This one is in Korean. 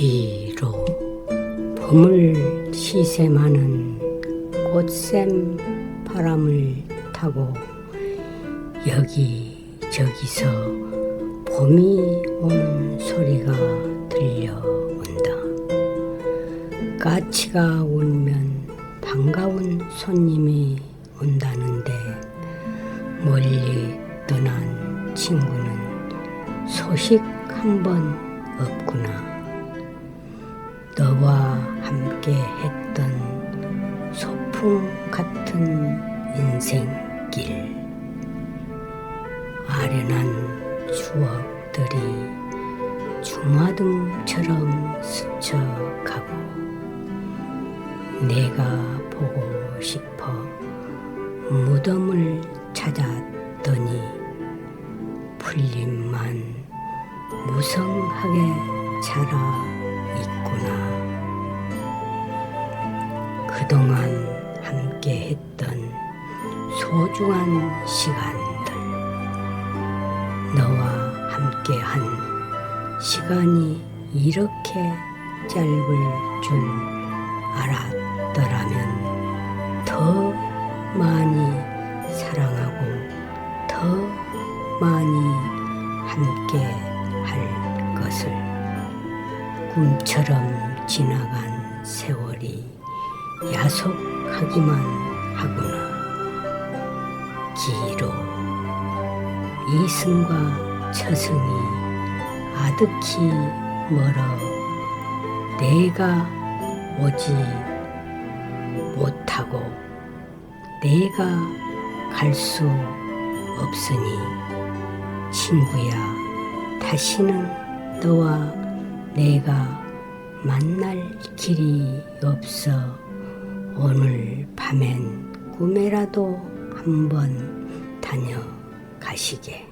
기로 봄을 시샘하는 꽃샘 바람을 타고 여기 저기서 봄이 오는 소리가 들려온다. 까치가 울면 반가운 손님이 온다는데 멀리 떠난 친구는 소식 한 번 없구나. 너와 함께 했던 소풍 같은 인생길. 아련한 추억들이 주마등처럼 스쳐가고 내가 보고 싶어 무덤을 찾았더니 풀잎만 무성하게 자라 있구나. 그동안 함께 했던 소중한 시간들. 너와 함께 한 시간이 이렇게 짧을 줄 알았더라면 더 많이 사랑하고 더 많이 함께 할 것을 꿈처럼 지나간 세월이 야속하기만 하구나 기로 이승과 처승이 아득히 멀어 내가 오지 못하고 내가 갈 수 없으니 친구야 다시는 너와 내가 만날 길이 없어 오늘 밤엔 꿈에라도 한번 다녀 가시게.